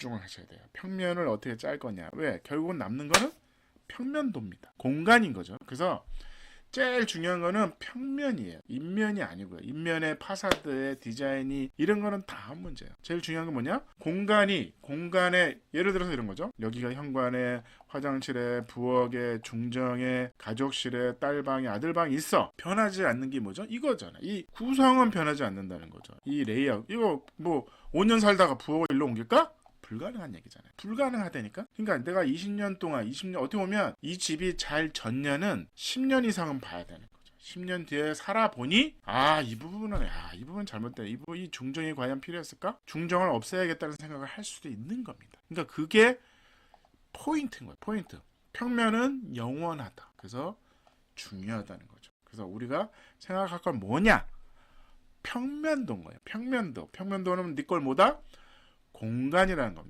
집중을 하셔야 돼요. 평면을 어떻게 짤 거냐. 왜? 결국은 남는 거는 평면도입니다. 공간인 거죠. 그래서 제일 중요한 거는 평면이에요. 인면이 아니고요. 인면의 파사드의 디자인이 이런 거는 다한 문제예요. 제일 중요한 건 뭐냐? 공간이 공간에 예를 들어서 이런 거죠. 여기가 현관에 화장실에 부엌에 중정에 가족실에 딸방에 아들방이 있어. 변하지 않는 게 뭐죠? 이거잖아. 이 구성은 변하지 않는다는 거죠. 이 레이아웃 이거 뭐 5년 살다가 부엌을 일로 옮길까? 불가능한 얘기잖아요. 불가능하다니까? 그러니까 내가 20년 동안, 20년, 어떻게 보면 이 집이 잘 졌냐는 10년 이상은 봐야 되는 거죠. 10년 뒤에 살아보니, 아, 이 부분은, 아, 이 부분 잘못돼. 이 부분, 이 중정이 과연 필요했을까? 중정을 없애야겠다는 생각을 할 수도 있는 겁니다. 그러니까 그게 포인트인 거예요. 포인트. 평면은 영원하다. 그래서 중요하다는 거죠. 그래서 우리가 생각할 건 뭐냐? 평면도인 거예요. 평면도. 평면도는 네걸 뭐다? 공간이라는 겁니다.